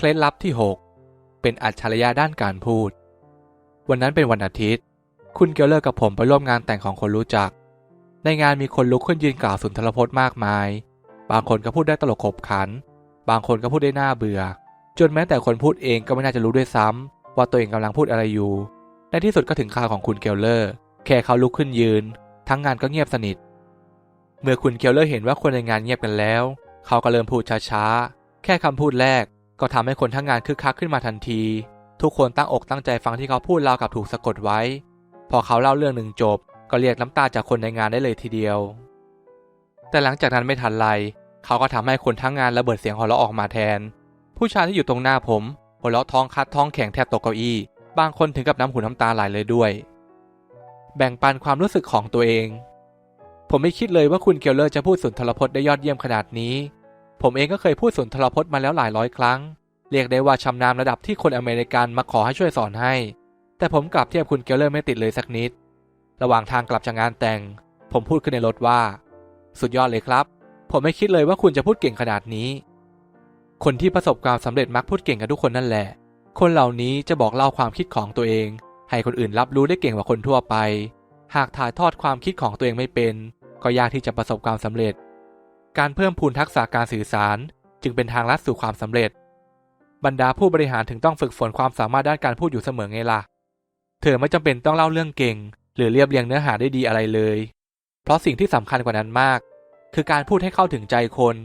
เคล็ดลับที่ 6 เป็นอัจฉริยะด้านการพูด วันนั้นเป็นวันอาทิตย์ คุณเกลเลอร์กับผมไปร่วมงานแต่งของคนรู้จัก ในงานมีคนลุกขึ้นยืนกล่าวสุนทรพจน์มากมาย บางคนก็พูดได้ตลกขบขัน บางคนก็พูดได้น่าเบื่อ จนแม้แต่คนพูดเองก็ไม่น่าจะรู้ด้วยซ้ำว่าตัวเองกำลังพูดอะไรอยู่ ในที่สุดก็ถึงคราวของคุณเกลเลอร์ แค่เขาลุกขึ้นยืน ทั้งงานก็เงียบสนิท เมื่อคุณเกลเลอร์เห็นว่าคนในงานเงียบกันแล้ว เขาก็เริ่มพูดช้าๆ แค่คำพูดแรก ก็ทำให้คนทั้งงานคึกคักขึ้นมาทันที ทุกคนตั้งอกตั้งใจฟังที่เขาพูดราวกับถูกสะกดไว้ พอเขาเล่าเรื่องหนึ่งจบ ก็เรียกน้ำตาจากคนในงานได้เลยทีเดียว แต่หลังจากนั้นไม่ทันไรเขาก็ทำให้คนทั้งงานระเบิดเสียงหัวเราะออกมาแทน ผู้ชายที่อยู่ตรงหน้าผมหัวเราะท้องคัดท้องแข็งแทบตกเก้าอี้ บางคนถึงกับน้ำหูน้ำตาไหลเลยด้วย แบ่งปันความรู้สึกของตัวเอง ผมไม่คิดเลยว่าคุณเกลเลอร์จะพูดสุนทรพจน์ได้ยอดเยี่ยมขนาดนี้ ผมเองก็เคยพูดสุนทรพจน์มาแล้วหลายร้อยครั้ง เรียกได้ว่าชำนาญระดับที่คนอเมริกันมาขอให้ช่วยสอนให้ แต่ผมกลับเทียบคุณเกลเลอร์ไม่ติดเลยสักนิด ระหว่างทางกลับจากงานแต่ง ผมพูดขึ้นในรถว่า สุดยอดเลยครับ ผมไม่คิดเลยว่าคุณจะพูดเก่งขนาดนี้ คนที่ประสบความสำเร็จมักพูดเก่งกันทุกคนนั่นแหละ คนเหล่านี้จะบอกเล่าความคิดของตัวเอง ให้คนอื่นรับรู้ได้เก่งกว่าคนทั่วไป หากถ่ายทอดความคิดของตัวเองไม่เป็น ก็ยากที่จะประสบความสำเร็จ การเพิ่มพูนทักษะการสื่อสาร จึงเป็นทางลัดสู่ความสำเร็จ บรรดาผู้บริหารถึงต้องฝึกฝนความสามารถด้านการพูดอยู่เสมอไงล่ะ เธอไม่จำเป็นต้องเล่าเรื่องเก่ง หรือเรียบเรียงเนื้อหาได้ดีอะไรเลย เพราะสิ่งที่สำคัญกว่านั้นมาก คือการพูดให้เข้าถึงใจคน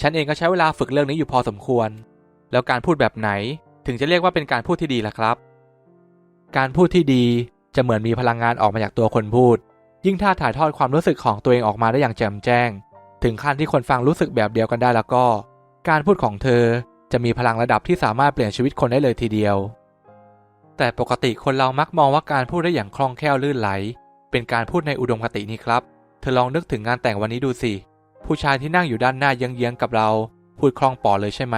ฉันเองก็ใช้เวลาฝึกเรื่องนี้อยู่พอสมควร แล้วการพูดแบบไหนถึงจะเรียกว่าเป็นการพูดที่ดีล่ะครับ การพูดที่ดีจะเหมือนมีพลังงานออกมาจากตัวคนพูด ยิ่งถ้าถ่ายทอดความรู้สึกของตัวเองออกมาได้อย่างแจ่มแจ้ง ถึงขั้นที่คนฟังรู้สึกแบบเดียวกันได้แล้วก็ การพูดของเธอจะมีพลังระดับที่สามารถเปลี่ยนชีวิตคนได้เลยทีเดียว แต่ปกติคนเรามักมองว่าการพูดได้อย่างคล่องแคล่วลื่นไหล เป็นการพูดในอุดมคตินี่ครับ เธอลองนึกถึงงานแต่งวันนี้ดูสิ ผู้ชายที่นั่งอยู่ด้านหน้าเยื้องๆกับเรา พูดคล่องปอเลยใช่ไหม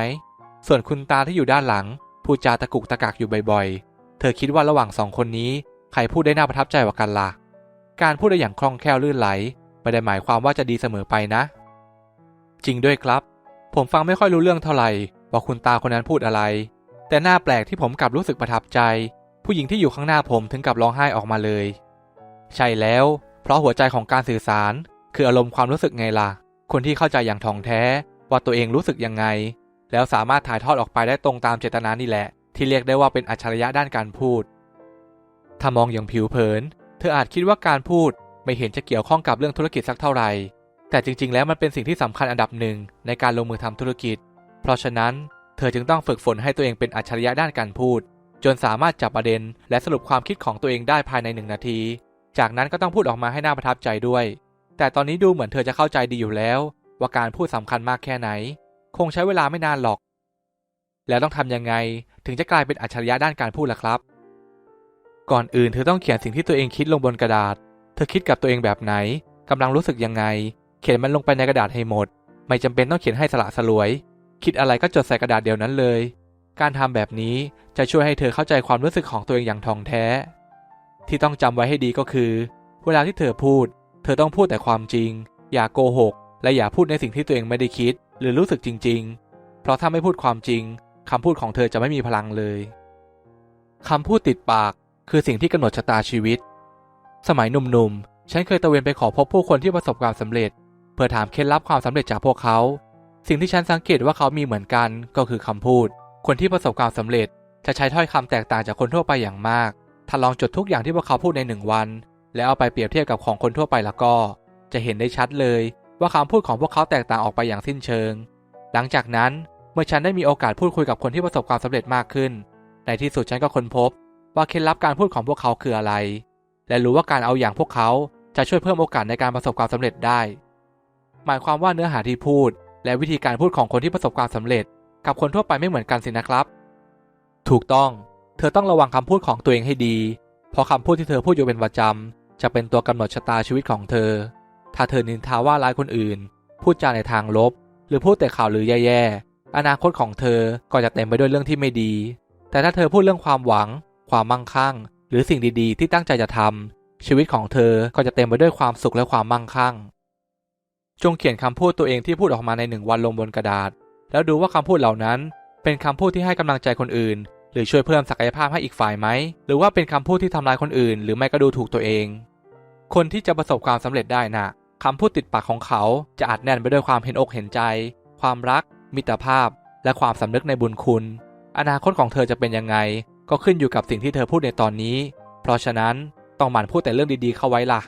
ส่วนคุณตาที่อยู่ด้านหลัง พูดจาตะกุกตะกักอยู่บ่อยๆ เธอคิดว่าระหว่างสองคนนี้ใครพูดได้น่าประทับใจกว่ากันล่ะ การพูดได้อย่างคล่องแคล่วลื่นไหล ไม่ได้หมายความว่าจะดีเสมอไปนะ จริงด้วยครับ ผมฟังไม่ค่อยรู้เรื่องเท่าไหร่ว่าคุณตาคนนั้นพูดอะไร แต่หน้าแปลกที่ผมกลับรู้สึกประทับใจ ผู้หญิงที่อยู่ข้างหน้าผมถึงกับร้องไห้ออกมาเลย ใช่แล้ว เพราะหัวใจของการสื่อสาร คืออารมณ์ความรู้สึกไงล่ะ คนที่เข้าใจอย่างถ่องแท้ว่าตัวเองรู้สึกยังไง แล้วสามารถถ่ายทอดออกไปได้ตรงตามเจตนานี่แหละ ที่เรียกได้ว่าเป็นอัจฉริยะด้านการพูดถ้ามองอย่างผิวเผิน เธออาจคิดว่าการพูด ไม่เห็นจะเกี่ยวข้องกับเรื่องธุรกิจสักเท่าไหร่ แต่จริงๆ แล้วมันเป็นสิ่งที่สำคัญอันดับหนึ่งในการลงมือทำธุรกิจ เพราะฉะนั้นเธอจึงต้องฝึกฝนให้ตัวเองเป็นอัจฉริยะด้านการพูด จนสามารถจับประเด็น และสรุปความคิดของตัวเองได้ภายในหนึ่งนาที จากนั้นก็ต้องพูดออกมาให้น่าประทับใจด้วย แต่ตอนนี้ดูเหมือนเธอจะเข้าใจดีอยู่แล้ว ว่าการพูดสำคัญมากแค่ไหน คงใช้เวลาไม่นานหรอก แล้วต้องทำยังไงถึงจะกลายเป็นอัจฉริยะด้านการพูดล่ะครับ ก่อนอื่นเธอต้องเขียนสิ่งที่ตัวเองคิดลงบนกระดาษ ธอคิดกับตัวเองแบบไหนกำลังรู้สึกยังไง เขียนมันลงไปในกระดาษให้หมด ไม่จำเป็นต้องเขียนให้สละสลวย คิดอะไรก็จดใส่กระดาษเดียวนั้นเลย การทำแบบนี้จะช่วยให้เธอเข้าใจความรู้สึกของตัวเองอย่างท่องแท้ ที่ต้องจำไว้ให้ดีก็คือ เวลาที่เธอพูด เธอต้องพูดแต่ความจริง อย่าโกหก และอย่าพูดในสิ่งที่ตัวเองไม่ได้คิด หรือรู้สึกจริง ๆ เพราะถ้าไม่พูดความจริงคำพูดของเธอจะไม่มีพลังเลยคำพูดติดปากคือสิ่งที่กำหนดชะตาชีวิต สมัยหนุ่มๆ ฉันเคยตะเวนไปขอพบผู้คนที่ประสบความสำเร็จ เพื่อถามเคล็ดลับความสำเร็จจากพวกเขา สิ่งที่ฉันสังเกตว่าเขามีเหมือนกันก็คือคำพูด คนที่ประสบความสำเร็จ จะใช้ถ้อยคำแตกต่างจากคนทั่วไปอย่างมาก ถ้าลองจดทุกอย่างที่พวกเขาพูดในหนึ่งวัน แล้วเอาไปเปรียบเทียบกับของคนทั่วไปแล้วก็ จะเห็นได้ชัดเลย ว่าคำพูดของพวกเขาแตกต่างออกไปอย่างสิ้นเชิง หลังจากนั้นเมื่อฉันได้มีโอกาสพูดคุยกับคนที่ประสบความสำเร็จมากขึ้น ในที่สุดฉันก็ค้นพบ ว่าเคล็ดลับการพูดของพวกเขาคืออะไร และรู้ว่าการเอาอย่างพวกเขาจะช่วยเพิ่มโอกาสในการประสบความสำเร็จได้ หมายความว่าเนื้อหาที่พูด และวิธีการพูดของคนที่ประสบความสำเร็จ กับคนทั่วไปไม่เหมือนกันสินะครับ ถูกต้อง เธอต้องระวังคำพูดของตัวเองให้ดี เพราะคำพูดที่เธอพูดอยู่เป็นประจำจะเป็นตัวกำหนดชะตาชีวิตของเธอ ถ้าเธอนินทาว่าร้ายคนอื่น พูดจาในทางลบ หรือพูดแต่ข่าวหรือแย่ๆอนาคตของเธอก็จะเต็มไปด้วยเรื่องที่ไม่ดี แต่ถ้าเธอพูดเรื่องความหวัง ความมั่งคั่ง หรือสิ่งดีๆ ที่ตั้งใจจะทำชีวิตของเธอก็จะเต็มไปด้วยความสุขและความมั่งคั่ง จงเขียนคำพูดตัวเองที่พูดออกมาในหนึ่งวันลงบนกระดาษ แล้วดูว่าคำพูดเหล่านั้น เป็นคำพูดที่ให้กำลังใจคนอื่น หรือช่วยเพิ่มศักยภาพให้อีกฝ่ายไหม หรือว่าเป็นคำพูดที่ทำลายคนอื่น หรือไม่ก็ดูถูกตัวเอง คนที่จะประสบความสำเร็จได้น่ะคำพูดติดปากของเขาจะอัดแน่นไปด้วยความเห็นอกเห็นใจ ความรัก มิตรภาพ และความสำนึกในบุญคุณ อนาคตของเธอจะเป็นยังไง ก็ขึ้นอยู่กับสิ่งที่เธอพูดในตอนนี้ เพราะฉะนั้นต้องหมั่นพูดแต่เรื่องดีๆเข้าไว้ล่ะ